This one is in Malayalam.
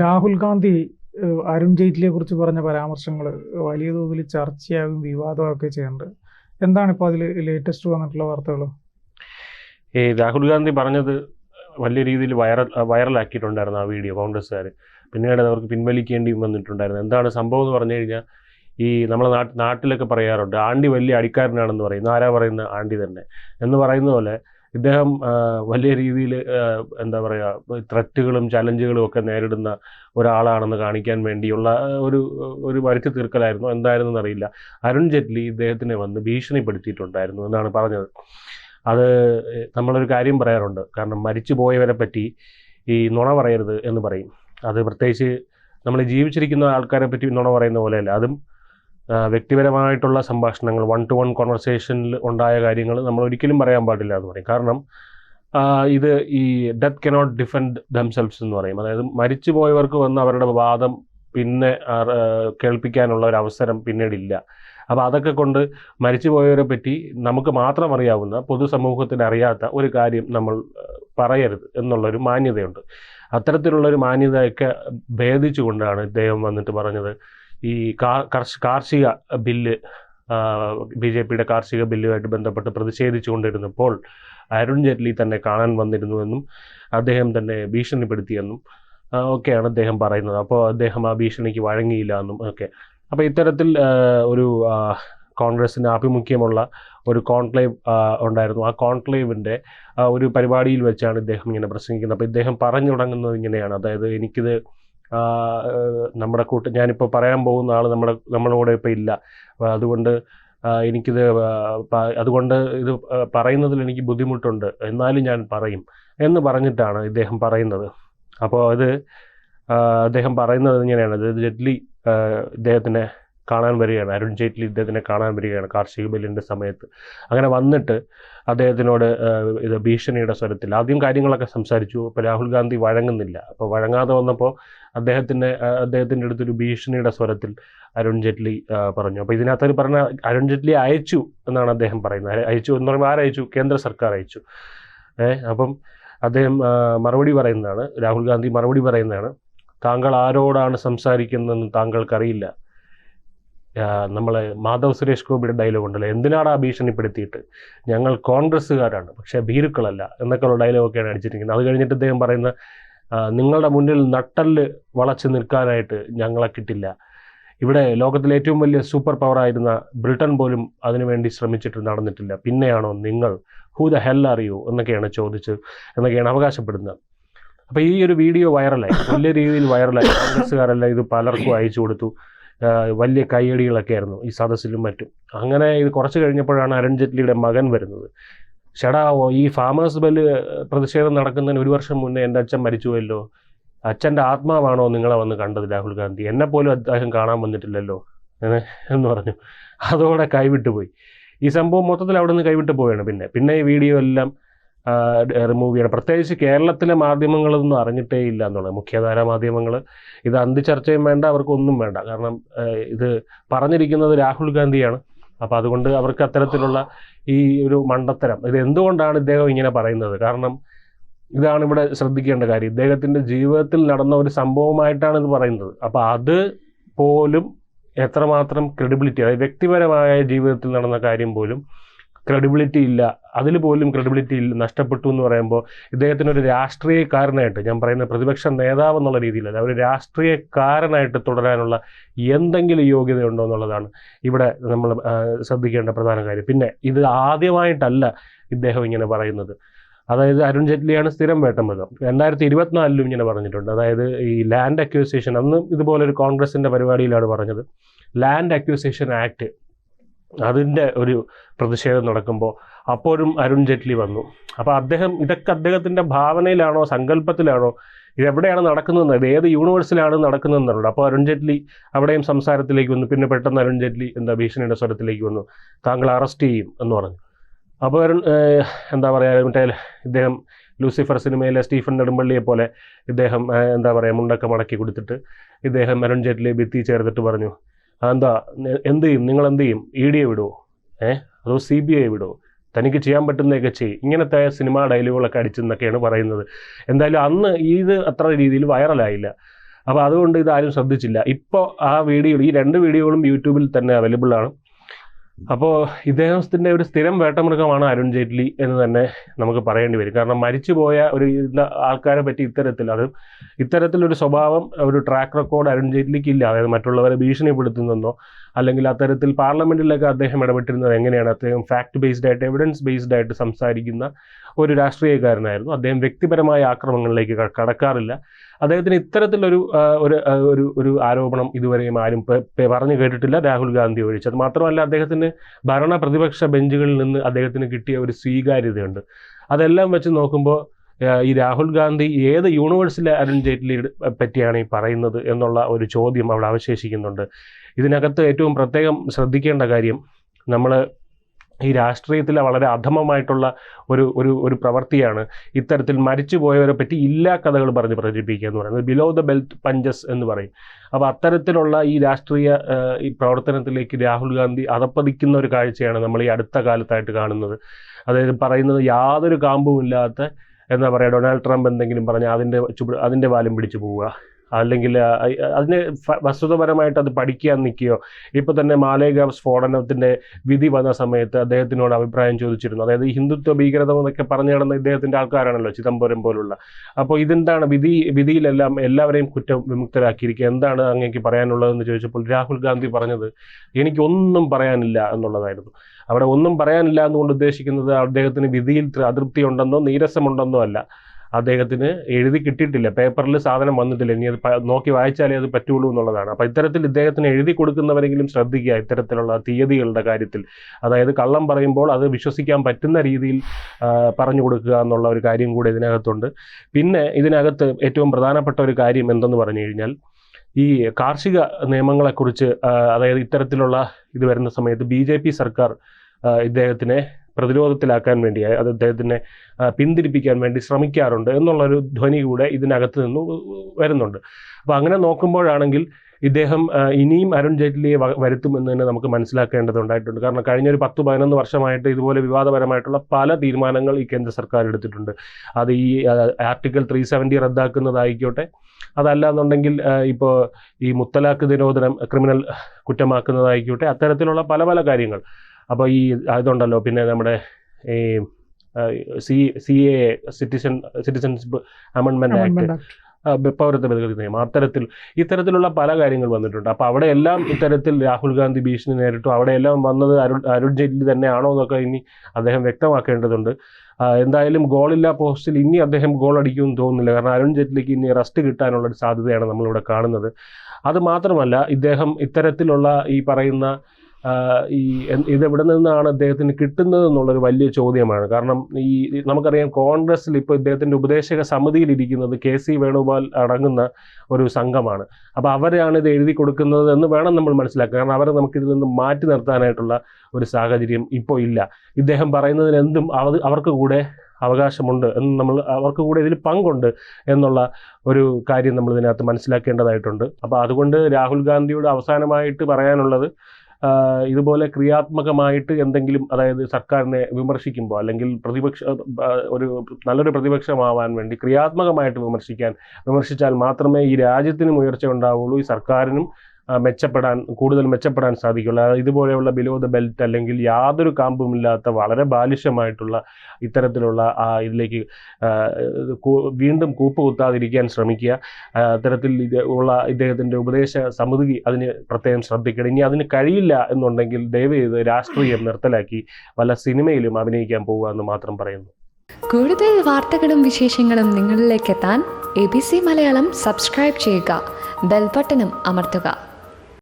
രാഹുൽ ഗാന്ധി അരുൺ ജെയ്റ്റ്ലിയെ കുറിച്ച് പറഞ്ഞ പരാമർശങ്ങൾ വലിയ തോതിൽ ചർച്ചയാകും വിവാദമൊക്കെ ചെയ്യുന്നുണ്ട്. എന്താണ് ഇപ്പോൾ അതിൽ ലേറ്റസ്റ്റ് വന്നിട്ടുള്ള വാർത്തകൾ ഈ രാഹുൽ ഗാന്ധി പറഞ്ഞത് വലിയ രീതിയിൽ വൈറൽ വൈറലാക്കിയിട്ടുണ്ടായിരുന്നു ആ വീഡിയോ കോൺഗ്രസ്സുകാർ പിന്നീട് അവർക്ക് പിൻവലിക്കേണ്ടി വന്നിട്ടുണ്ടായിരുന്നു. എന്താണ് സംഭവം എന്ന് പറഞ്ഞു കഴിഞ്ഞാൽ ഈ നമ്മളെ നാട്ട് നാട്ടിലൊക്കെ പറയാറുണ്ട് ആണ്ടി വലിയ അടിക്കാരനാണെന്ന് പറയുന്നു ആരാ പറയുന്ന ആണ്ടി തന്നെ. എന്ന് പറയുന്ന പോലെ ഇദ്ദേഹം വലിയ രീതിയിൽ എന്താ പറയുക ത്രെറ്റുകളും ചലഞ്ചുകളും ഒക്കെ നേരിടുന്ന ഒരാളാണെന്ന് കാണിക്കാൻ വേണ്ടിയുള്ള ഒരു ഒരു വരച്ചു തീർക്കലായിരുന്നു. എന്തായിരുന്നു അറിയില്ല. അരുൺ ജെയ്റ്റ്ലി ഇദ്ദേഹത്തിനെ വന്ന് ഭീഷണിപ്പെടുത്തിയിട്ടുണ്ടായിരുന്നു എന്നാണ് പറഞ്ഞത്. അത് നമ്മളൊരു കാര്യം പറയാറുണ്ട്. കാരണം മരിച്ചു പോയവരെ പറ്റി ഈ നുണ പറയരുത് എന്ന് പറയും. അത് പ്രത്യേകിച്ച് നമ്മൾ ജീവിച്ചിരിക്കുന്ന ആൾക്കാരെ പറ്റി നുണ പറയുന്ന പോലെയല്ല. അതും വ്യക്തിപരമായിട്ടുള്ള സംഭാഷണങ്ങൾ വൺ ടു വൺ കോൺവെർസേഷനിൽ ഉണ്ടായ കാര്യങ്ങൾ നമ്മൾ ഒരിക്കലും പറയാൻ പാടില്ല എന്ന് പറയും. കാരണം ഇത് ഈ ഡെത്ത് കനോട്ട് ഡിഫെൻഡ് ദംസെൽസ് എന്ന് പറയും. അതായത് മരിച്ചു പോയവർക്ക് വന്ന് അവരുടെ വാദം പിന്നെ കേൾപ്പിക്കാനുള്ള ഒരു അവസരം പിന്നീടില്ല. അപ്പോൾ അതൊക്കെ കൊണ്ട് മരിച്ചു പോയവരെ പറ്റി നമുക്ക് മാത്രം അറിയാവുന്ന പൊതുസമൂഹത്തിന് അറിയാത്ത ഒരു കാര്യം നമ്മൾ പറയരുത് എന്നുള്ളൊരു മാന്യതയുണ്ട്. അത്തരത്തിലുള്ളൊരു മാന്യതയൊക്കെ ഭേദിച്ചുകൊണ്ടാണ് ഇദ്ദേഹം വന്നിട്ട് പറഞ്ഞത് ഈ കാർഷിക ബില്ല് ബി ജെ പിയുടെ കാർഷിക ബില്ലുമായിട്ട് ബന്ധപ്പെട്ട് പ്രതിഷേധിച്ചുകൊണ്ടിരുന്നപ്പോൾ അരുൺ ജെയ്റ്റ്ലി തന്നെ കാണാൻ വന്നിരുന്നുവെന്നും അദ്ദേഹം തന്നെ ഭീഷണിപ്പെടുത്തിയെന്നും ഒക്കെയാണ് അദ്ദേഹം പറയുന്നത്. അപ്പോൾ അദ്ദേഹം ആ ഭീഷണിക്ക് വഴങ്ങിയില്ല എന്നും ഒക്കെ. അപ്പോൾ ഇത്തരത്തിൽ ഒരു കോൺഗ്രസിന് ആഭിമുഖ്യമുള്ള ഒരു കോൺക്ലേവ് ഉണ്ടായിരുന്നു. ആ കോൺക്ലേവിന്റെ ഒരു പരിപാടിയിൽ വെച്ചാണ് ഇദ്ദേഹം ഇങ്ങനെ പ്രസംഗിക്കുന്നത്. അപ്പോൾ ഇദ്ദേഹം പറഞ്ഞു തുടങ്ങുന്നത് ഇങ്ങനെയാണ്. അതായത് എനിക്കിത് നമ്മുടെ കൂട്ട് ഞാനിപ്പോൾ പറയാൻ പോകുന്ന ആൾ നമ്മുടെ നമ്മുടെ കൂടെ ഇപ്പോൾ ഇല്ല അതുകൊണ്ട് എനിക്കിത് അതുകൊണ്ട് ഇത് പറയുന്നതിൽ എനിക്ക് ബുദ്ധിമുട്ടുണ്ട്. എന്നാലും ഞാൻ പറയും എന്ന് പറഞ്ഞിട്ടാണ് ഇദ്ദേഹം പറയുന്നത്. അപ്പോൾ അത് അദ്ദേഹം പറയുന്നത് ഇങ്ങനെയാണ്. അതായത് ജെറ്റ്ലി ഇദ്ദേഹത്തിനെ കാണാൻ വരികയാണ്. അരുൺ ജെയ്റ്റ്ലി ഇദ്ദേഹത്തിനെ കാണാൻ വരികയാണ് കാർഷിക ബില്ലിന്റെ സമയത്ത്. അങ്ങനെ വന്നിട്ട് അദ്ദേഹത്തിനോട് ഇത് ഭീഷണിയുടെ സ്വരത്തിൽ ആദ്യം കാര്യങ്ങളൊക്കെ സംസാരിച്ചു. അപ്പോൾ രാഹുൽ ഗാന്ധി വഴങ്ങുന്നില്ല. അപ്പോൾ വഴങ്ങാതെ വന്നപ്പോൾ അദ്ദേഹത്തിന്റെ അദ്ദേഹത്തിന്റെ അടുത്തൊരു ഭീഷണിയുടെ സ്വരത്തിൽ അരുൺ ജെയ്റ്റ്ലി ആ, പറഞ്ഞു. അപ്പോൾ ഇതിനകത്ത് പറഞ്ഞ അരുൺ ജെയ്റ്റ്ലി അയച്ചു എന്നാണ് അദ്ദേഹം പറയുന്നത്. അയച്ചു എന്ന് പറയുമ്പോൾ ആരയച്ചു കേന്ദ്ര സർക്കാർ അയച്ചു. ഏഹ് അപ്പം അദ്ദേഹം മറുപടി പറയുന്നതാണ്. രാഹുൽ ഗാന്ധി മറുപടി പറയുന്നതാണ്. താങ്കൾ ആരോടാണ് സംസാരിക്കുന്നതെന്ന് താങ്കൾക്കറിയില്ല. നമ്മളെ മാധവ് സുരേഷ് ഗോപിയുടെ ഡയലോഗ് ഉണ്ടല്ലോ. എന്തിനാടാ ഭീഷണിപ്പെടുത്തിയിട്ട്? ഞങ്ങൾ കോൺഗ്രസ്സുകാരാണ് പക്ഷേ ഭീരുക്കളല്ല എന്നൊക്കെയുള്ള ഡയലോഗൊക്കെയാണ് അടിച്ചിരിക്കുന്നത്. അത് കഴിഞ്ഞിട്ട് അദ്ദേഹം പറയുന്ന നിങ്ങളുടെ മുന്നിൽ നട്ടൽ വളച്ചു നിൽക്കാനായിട്ട് ഞങ്ങളെ കിട്ടില്ല. ഇവിടെ ലോകത്തിലെ ഏറ്റവും വലിയ സൂപ്പർ പവർ ആയിരുന്ന ബ്രിട്ടൻ പോലും അതിനുവേണ്ടി ശ്രമിച്ചിട്ട് നടന്നിട്ടില്ല. പിന്നെയാണോ നിങ്ങൾ ഹൂ ദ ഹെൽ അറിയൂ എന്നൊക്കെയാണ് ചോദിച്ച് എന്നൊക്കെയാണ് അവകാശപ്പെടുന്നത്. അപ്പോൾ ഈ ഒരു വീഡിയോ വൈറലായി. വലിയ രീതിയിൽ വൈറലായി. കോൺഗ്രസ്സുകാരെല്ലാം ഇത് പലർക്കും അയച്ചു കൊടുത്തു. വലിയ കയ്യടികളൊക്കെ ആയിരുന്നു ഈ സദസ്സിലും മറ്റും. അങ്ങനെ ഇത് കുറച്ച് കഴിഞ്ഞപ്പോഴാണ് അരുൺ ജെയ്റ്റ്ലിയുടെ മകൻ വരുന്നത്. ചേടാ ഈ ഫാമേഴ്സ് ബെല്ല് പ്രതിഷേധം നടക്കുന്നതിന് ഒരു വർഷം മുന്നേ എന്റെ അച്ഛൻ മരിച്ചുപോയല്ലോ അച്ഛന്റെ ആത്മാവാണോ നിങ്ങളെ വന്ന് കണ്ടത് രാഹുൽ ഗാന്ധി? എന്നെപ്പോലും അദ്ദേഹം കാണാൻ വന്നിട്ടില്ലല്ലോ എന്ന് പറഞ്ഞു. അതോടെ കൈവിട്ടു പോയി. ഈ സംഭവം മൊത്തത്തിൽ അവിടെ നിന്ന് കൈവിട്ട് പോവുകയാണ് പിന്നെ. പിന്നെ ഈ വീഡിയോ എല്ലാം റിമൂവ് ചെയ്യണം. പ്രത്യേകിച്ച് കേരളത്തിലെ മാധ്യമങ്ങളൊന്നും അറിഞ്ഞിട്ടേ ഇല്ല എന്നുള്ളത്. മുഖ്യധാര മാധ്യമങ്ങൾ ഇത് അന്തി ചർച്ചയും വേണ്ട അവർക്കൊന്നും വേണ്ട. കാരണം ഇത് പറഞ്ഞിരിക്കുന്നത് രാഹുൽ ഗാന്ധിയാണ്. അപ്പോൾ അതുകൊണ്ട് അവർക്ക് അത്തരത്തിലുള്ള ഈ ഒരു മണ്ടത്തരം. ഇത് എന്തുകൊണ്ടാണ് ഇദ്ദേഹം ഇങ്ങനെ പറയുന്നത്? കാരണം ഇതാണ് ഇവിടെ ശ്രദ്ധിക്കേണ്ട കാര്യം. ഇദ്ദേഹത്തിന്റെ ജീവിതത്തിൽ നടന്ന ഒരു സംഭവമായിട്ടാണ് ഇത് പറയുന്നത്. അപ്പോൾ അത് പോലും എത്രമാത്രം ക്രെഡിബിലിറ്റി അതായത് വ്യക്തിപരമായ ജീവിതത്തിൽ നടന്ന കാര്യം പോലും ക്രെഡിബിലിറ്റി ഇല്ല. അതിൽ പോലും ക്രെഡിബിലിറ്റി നഷ്ടപ്പെട്ടു എന്ന് പറയുമ്പോൾ ഇദ്ദേഹത്തിന് ഒരു രാഷ്ട്രീയക്കാരനായിട്ട് ഞാൻ പറയുന്ന പ്രതിപക്ഷ നേതാവ് എന്നുള്ള രീതിയിലല്ല ഒരു രാഷ്ട്രീയക്കാരനായിട്ട് തുടരാനുള്ള എന്തെങ്കിലും യോഗ്യതയുണ്ടോ എന്നുള്ളതാണ് ഇവിടെ നമ്മൾ ശ്രദ്ധിക്കേണ്ട പ്രധാന കാര്യം. പിന്നെ ഇത് ആദ്യമായിട്ടല്ല ഇദ്ദേഹം ഇങ്ങനെ പറയുന്നത്. അതായത് അരുൺ ജെയ്റ്റ്ലിയാണ് സ്ഥിരം വേട്ടമൃഗം രണ്ടായിരത്തി ഇരുപത്തിനാലിലും ഇങ്ങനെ പറഞ്ഞിട്ടുണ്ട്. അതായത് ഈ ലാൻഡ് അക്യൂസേഷൻ അന്ന് ഇതുപോലൊരു കോൺഗ്രസിന്റെ പരിപാടിയിലാണ് പറഞ്ഞത്. ലാൻഡ് അക്യൂസേഷൻ ആക്ട് അതിന്റെ ഒരു പ്രതിഷേധം നടക്കുമ്പോൾ അപ്പോഴും അരുൺ ജെയ്റ്റ്ലി വന്നു. അപ്പോൾ അദ്ദേഹം ഇതൊക്കെ അദ്ദേഹത്തിന്റെ ഭാവനയിലാണോ സങ്കല്പത്തിലാണോ ഇതെവിടെയാണ് നടക്കുന്നതെന്ന് ഇത് ഏത് യൂണിവേഴ്സിലാണ് നടക്കുന്നതെന്നുള്ളത്. അപ്പോൾ അരുൺ ജെയ്റ്റ്ലി അവിടെയും സംസാരത്തിലേക്ക് വന്നു. പിന്നെ പെട്ടെന്ന് അരുൺ ജെയ്റ്റ്ലി എന്താ ഭീഷണിയുടെ സ്വരത്തിലേക്ക് വന്നു. താങ്കൾ അറസ്റ്റ് ചെയ്യും എന്ന് പറഞ്ഞു. അപ്പോൾ അരുൺ എന്താ പറയുക മറ്റേ ഇദ്ദേഹം ലൂസിഫർ സിനിമയിലെ സ്റ്റീഫൻ നെടുമ്പള്ളിയെ പോലെ ഇദ്ദേഹം എന്താ പറയുക മുണ്ടൊക്കെ മടക്കി കൊടുത്തിട്ട് ഇദ്ദേഹം അരുൺ ജെയ്റ്റ്ലിയെ ഭിത്തി ചേർത്തിട്ട് പറഞ്ഞു. "ആ, എന്താ എന്ത് ചെയ്യും നിങ്ങൾ എന്ത് ചെയ്യും ഇ ഡിയെ വിടുമോ ഏഹ് അതോ സി ബി ഐ വിടുമോ തനിക്ക് ചെയ്യാൻ പറ്റുന്നതൊക്കെ ചെയ്യും. ഇങ്ങനത്തെ സിനിമാ ഡയലോഗുകളൊക്കെ അടിച്ചെന്നൊക്കെയാണ് പറയുന്നത്. എന്തായാലും അന്ന് ഇത് അത്ര രീതിയിൽ വൈറലായില്ല. അപ്പോൾ അതുകൊണ്ട് ഇത് ആരും ശ്രദ്ധിച്ചില്ല. ഇപ്പോൾ ആ വീഡിയോ ഈ രണ്ട് വീഡിയോകളും യൂട്യൂബിൽ തന്നെ അവൈലബിൾ ആണ്. അപ്പോൾ ഇദ്ദേഹത്തിന്റെ ഒരു സ്ഥിരം വേട്ടമൃഗമാണ് അരുൺ ജെയ്റ്റ്ലി എന്ന് തന്നെ നമുക്ക് പറയേണ്ടി വരും. കാരണം മരിച്ചുപോയ ഒരു ആൾക്കാരെ പറ്റി ഇത്തരത്തിൽ അത് ഇത്തരത്തിലൊരു സ്വഭാവം ഒരു ട്രാക്ക് റെക്കോർഡ് അരുൺ ജെയ്റ്റ്ലിക്ക് ഇല്ല അതായത് മറ്റുള്ളവരെ ഭീഷണിപ്പെടുത്തുന്നെന്നോ അല്ലെങ്കിൽ അത്തരത്തിൽ പാർലമെന്റിലൊക്കെ അദ്ദേഹം ഇടപെട്ടിരുന്നത് എങ്ങനെയാണ്? അദ്ദേഹം ഫാക്ട് ബേസ്ഡ് ആയിട്ട് എവിഡൻസ് ബേസ്ഡ് ആയിട്ട് സംസാരിക്കുന്ന ഒരു രാഷ്ട്രീയക്കാരനായിരുന്നു. അദ്ദേഹം വ്യക്തിപരമായ ആക്രമണങ്ങളിലേക്ക് കടക്കാറില്ല. അദ്ദേഹത്തിന് ഇത്തരത്തിലൊരു ഒരു ഒരു ഒരു ആരോപണം ഇതുവരെയും ആരും പറഞ്ഞു കേട്ടിട്ടില്ല രാഹുൽ ഗാന്ധി ഒഴിച്ച്. അത് മാത്രമല്ല അദ്ദേഹത്തിന് ഭരണ പ്രതിപക്ഷ ബെഞ്ചുകളിൽ നിന്ന് അദ്ദേഹത്തിന് കിട്ടിയ ഒരു സ്വീകാര്യതയുണ്ട്. അതെല്ലാം വെച്ച് നോക്കുമ്പോൾ ഈ രാഹുൽ ഗാന്ധി ഏത് യൂണിവേഴ്സിലെ അരുൺ ജെയ്റ്റ്ലി പറ്റിയാണ് ഈ പറയുന്നത് എന്നുള്ള ഒരു ചോദ്യം അവിടെ അവശേഷിക്കുന്നുണ്ട്. ഇതിനകത്ത് ഏറ്റവും പ്രത്യേകം ശ്രദ്ധിക്കേണ്ട കാര്യം നമ്മൾ ഈ രാഷ്ട്രീയത്തിലെ വളരെ അധമമായിട്ടുള്ള ഒരു ഒരു ഒരു പ്രവൃത്തിയാണ് ഇത്തരത്തിൽ മരിച്ചുപോയവരെ പറ്റി ഇല്ലാ കഥകൾ പറഞ്ഞ് പ്രചരിപ്പിക്കുക എന്ന് പറയുന്നത്. ബിലോ ദ ബെൽറ്റ് പഞ്ചസ് എന്ന് പറയും. അപ്പോൾ അത്തരത്തിലുള്ള ഈ രാഷ്ട്രീയ ഈ പ്രവർത്തനത്തിലേക്ക് രാഹുൽ ഗാന്ധി അതപ്പതിക്കുന്ന ഒരു കാഴ്ചയാണ് നമ്മൾ ഈ അടുത്ത കാലത്തായിട്ട് കാണുന്നത്. അതായത് പറയുന്നത് യാതൊരു കാമ്പുമില്ലാത്ത എന്താ പറയുക ഡൊണാൾഡ് ട്രംപ് എന്തെങ്കിലും പറഞ്ഞാൽ അതിന്റെ അതിന്റെ വാലും പിടിച്ചു പോവുക. അല്ലെങ്കിൽ അതിന് വസ്തുതപരമായിട്ട് അത് പഠിക്കാൻ നിൽക്കുകയോ ഇപ്പോൾ തന്നെ മാലേഗാവ് സ്ഫോടനത്തിന്റെ വിധി വന്ന സമയത്ത് അദ്ദേഹത്തിനോട് അഭിപ്രായം ചോദിച്ചിരുന്നു. അതായത് ഹിന്ദുത്വ ഭീകരത എന്നൊക്കെ പറഞ്ഞു നടന്ന ഇദ്ദേഹത്തിന്റെ ആൾക്കാരാണല്ലോ ചിദംബരം പോലുള്ള. അപ്പോൾ ഇതെന്താണ് വിധി വിധിയിലെല്ലാം എല്ലാവരെയും കുറ്റം വിമുക്തരാക്കിയിരിക്കുക? എന്താണ് അങ്ങേക്ക് പറയാനുള്ളതെന്ന് ചോദിച്ചപ്പോൾ രാഹുൽ ഗാന്ധി പറഞ്ഞത് എനിക്കൊന്നും പറയാനില്ല എന്നുള്ളതായിരുന്നു. അവിടെ ഒന്നും പറയാനില്ല എന്നുകൊണ്ട് ഉദ്ദേശിക്കുന്നത് അദ്ദേഹത്തിന് വിധിയിൽ തൃ- അതൃപ്തി ഉണ്ടെന്നോ നീരസമുണ്ടെന്നോ അല്ല. അദ്ദേഹത്തിന് എഴുതി കിട്ടിയിട്ടില്ല. പേപ്പറിൽ സാധനം വന്നിട്ടില്ല. ഇനി അത് നോക്കി വായിച്ചാലേ അത് പറ്റുള്ളൂ എന്നുള്ളതാണ്. അപ്പോൾ ഇത്തരത്തിൽ ഇദ്ദേഹത്തിന് എഴുതി കൊടുക്കുന്നവരെങ്കിലും ശ്രദ്ധിക്കുക ഇത്തരത്തിലുള്ള തീയതികളുടെ കാര്യത്തിൽ. അതായത് കള്ളം പറയുമ്പോൾ അത് വിശ്വസിക്കാൻ പറ്റുന്ന രീതിയിൽ പറഞ്ഞു കൊടുക്കുക എന്നുള്ള ഒരു കാര്യം കൂടി ഇതിനകത്തുണ്ട്. പിന്നെ ഇതിനകത്ത് ഏറ്റവും പ്രധാനപ്പെട്ട ഒരു കാര്യം എന്തെന്ന് പറഞ്ഞു കഴിഞ്ഞാൽ ഈ കാർഷിക നിയമങ്ങളെക്കുറിച്ച് അതായത് ഇത്തരത്തിലുള്ള ഇത് വരുന്ന സമയത്ത് ബി സർക്കാർ ഇദ്ദേഹത്തിനെ പ്രതിരോധത്തിലാക്കാൻ വേണ്ടി അത് അദ്ദേഹത്തിനെ പിന്തിരിപ്പിക്കാൻ വേണ്ടി ശ്രമിക്കാറുണ്ട് എന്നുള്ളൊരു ധ്വനി കൂടെ ഇതിനകത്ത് നിന്ന് വരുന്നുണ്ട്. അപ്പോൾ അങ്ങനെ നോക്കുമ്പോഴാണെങ്കിൽ ഇദ്ദേഹം ഇനിയും അരുൺ ജെയ്റ്റ്ലിയെ വരുത്തുമെന്ന് തന്നെ നമുക്ക് മനസ്സിലാക്കേണ്ടതുണ്ടായിട്ടുണ്ട്. കാരണം കഴിഞ്ഞ ഒരു പത്ത് പതിനൊന്ന് വർഷമായിട്ട് ഇതുപോലെ വിവാദപരമായിട്ടുള്ള പല തീരുമാനങ്ങൾ ഈ കേന്ദ്ര സർക്കാർ എടുത്തിട്ടുണ്ട്. അത് ഈ ആർട്ടിക്കിൾ ത്രീ സെവന്റി റദ്ദാക്കുന്നതായിക്കോട്ടെ. അതല്ല എന്നുണ്ടെങ്കിൽ ഇപ്പോൾ ഈ മുത്തലാഖ് നിരോധനം ക്രിമിനൽ കുറ്റമാക്കുന്നതായിക്കോട്ടെ. അത്തരത്തിലുള്ള പല പല കാര്യങ്ങൾ അപ്പോൾ ഈ അതുണ്ടല്ലോ പിന്നെ നമ്മുടെ ഈ C C A citizen citizens അമെൻമെന്റ് act പൗരത്വ ഭേദഗതി നിയമം. അത്തരത്തിൽ ഇത്തരത്തിലുള്ള പല കാര്യങ്ങൾ വന്നിട്ടുണ്ട്. അപ്പോൾ അവിടെയെല്ലാം ഇത്തരത്തിൽ രാഹുൽ ഗാന്ധി ഭീഷണി നേരിട്ടു. അവിടെയെല്ലാം വന്നത് അരുൺ അരുൺ ജെയ്റ്റ്ലി തന്നെയാണോ എന്നൊക്കെ ഇനി അദ്ദേഹം വ്യക്തമാക്കേണ്ടതുണ്ട്. എന്തായാലും ഗോളില്ലാ പോസ്റ്റിൽ ഇനി അദ്ദേഹം ഗോൾ അടിക്കുമെന്ന് തോന്നുന്നില്ല. കാരണം അരുൺ ജെയ്റ്റ്ലിക്ക് ഇനി റെസ്റ്റ് കിട്ടാനുള്ള ഒരു സാധ്യതയാണ് നമ്മളിവിടെ കാണുന്നത്. അത് മാത്രമല്ല ഇദ്ദേഹം ഇത്തരത്തിലുള്ള ഈ പറയുന്ന ഈ ഇത് എവിടെ നിന്നാണ് അദ്ദേഹത്തിന് കിട്ടുന്നത് എന്നുള്ളൊരു വലിയ ചോദ്യമാണ്. കാരണം ഈ നമുക്കറിയാം കോൺഗ്രസ്സിൽ ഇപ്പോൾ ഇദ്ദേഹത്തിന്റെ ഉപദേശക സമിതിയിൽ ഇരിക്കുന്നത് കെ സി വേണുഗോപാൽ അടങ്ങുന്ന ഒരു സംഘമാണ്. അപ്പോൾ അവരാണ് ഇത് എഴുതി കൊടുക്കുന്നത് എന്ന് വേണം നമ്മൾ മനസ്സിലാക്കുക കാരണം അവരെ നമുക്കിതിൽ നിന്ന് മാറ്റി നിർത്താനായിട്ടുള്ള ഒരു സാഹചര്യം ഇപ്പോൾ ഇല്ല. ഇദ്ദേഹം പറയുന്നതിനെന്തും അവർ അവർക്ക് കൂടെ അവകാശമുണ്ട് എന്ന് നമ്മൾ അവർക്ക് കൂടെ ഇതിൽ പങ്കുണ്ട് എന്നുള്ള ഒരു കാര്യം നമ്മൾ ഇതിനകത്ത് മനസ്സിലാക്കേണ്ടതായിട്ടുണ്ട്. അപ്പോൾ അതുകൊണ്ട് രാഹുൽ ഗാന്ധിയോട് അവസാനമായിട്ട് പറയാനുള്ളത് ഇതുപോലെ ക്രിയാത്മകമായിട്ട് എന്തെങ്കിലും അതായത് സർക്കാരിനെ വിമർശിക്കുമ്പോൾ അല്ലെങ്കിൽ പ്രതിപക്ഷ ഒരു നല്ലൊരു പ്രതിപക്ഷമാവാൻ വേണ്ടി ക്രിയാത്മകമായിട്ട് വിമർശിക്കാൻ വിമർശിച്ചാൽ മാത്രമേ ഈ രാജ്യത്തിനും ഉയർച്ച ഉണ്ടാവുള്ളൂ ഈ സർക്കാരിനും മെച്ചപ്പെടാൻ കൂടുതൽ മെച്ചപ്പെടാൻ സാധിക്കുള്ളൂ. ഇതുപോലെയുള്ള ബിലോ ദ ബെൽറ്റ് അല്ലെങ്കിൽ യാതൊരു കാമ്പുമില്ലാത്ത വളരെ ബാലിഷ്യമായിട്ടുള്ള ഇത്തരത്തിലുള്ള ആ ഇതിലേക്ക് വീണ്ടും കൂപ്പ് കുത്താതിരിക്കാൻ ശ്രമിക്കുക അത്തരത്തിൽ ഇത് ഉള്ള ഇദ്ദേഹത്തിന്റെ ഉപദേശ സമിതി അതിന് പ്രത്യേകം ശ്രദ്ധിക്കണം. ഇനി അതിന് കഴിയില്ല എന്നുണ്ടെങ്കിൽ ദയവ് ചെയ്ത് രാഷ്ട്രീയം നിർത്തലാക്കി വല്ല സിനിമയിലും അഭിനയിക്കാൻ പോവുക എന്ന് മാത്രം പറയുന്നു. കൂടുതൽ വാർത്തകളും വിശേഷങ്ങളും നിങ്ങളിലേക്ക് എത്താൻ A B C Malayalam subscribe ചെയ്യുക. ബെൽബട്ടനും അമർത്തുക.